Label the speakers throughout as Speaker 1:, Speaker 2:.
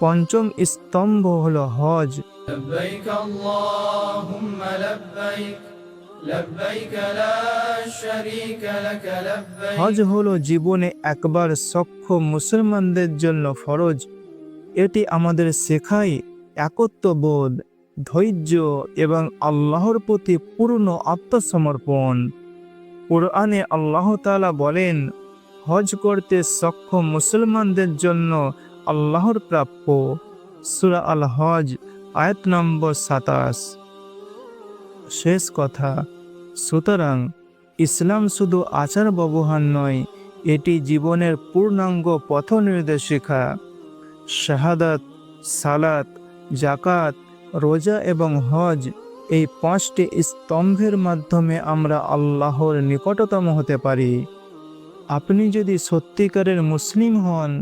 Speaker 1: পঞ্চম স্তম্ভ হল হজ। হজ হল জীবনে একবার সক্ষ মুসলমানদের জন্য ফরজ। এটি আমাদের শেখায় একত্ববোধ ধৈর্য এবং আল্লাহর প্রতি পূর্ণ আত্মসমর্পণ। কোরআনে আল্লাহ তালা বলেন হজ করতে সক্ষম মুসলমানদের জন্য আল্লাহর প্রাপ্য। সুরা আল হজ আয়াত নম্বর সাতাশ। শেষ কথা, সুতরাং ইসলাম শুধু আচার ব্যবহার নয়, এটি জীবনের পূর্ণাঙ্গ পথ নির্দেশিকা। শাহাদাত, সালাত জাকাত রোজা এবং হজ এই পাঁচটি স্তম্ভের মাধ্যমে আমরা আল্লাহর নিকটতম হতে পারি। আপনি যদি সত্যিকারের মুসলিম হন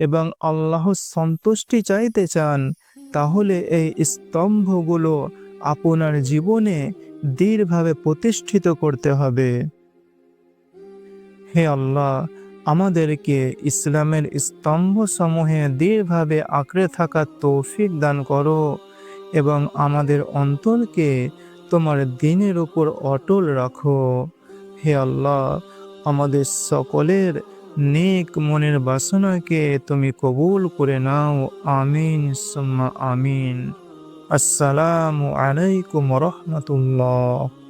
Speaker 1: এবং আল্লাহর সন্তুষ্টি চাইতে চান তাহলে এই স্তম্ভগুলো আপনার জীবনে দৃঢ়ভাবে প্রতিষ্ঠিত করতে হবে। হে আল্লাহ আমাদেরকে ইসলামের স্তম্ভ সমূহে দৃঢ়ভাবে আঁকড়ে থাকার তৌফিক দান করো এবং আমাদের অন্তরকে তোমার দিনের উপর অটল রাখো। হে আল্লাহ আমাদের সকলের নেক মনের বাসনাকে তুমি কবুল করে নাও। আমিন সুম্মা আমিন। আসসালামু আলাইকুম রহমতুল্লাহ।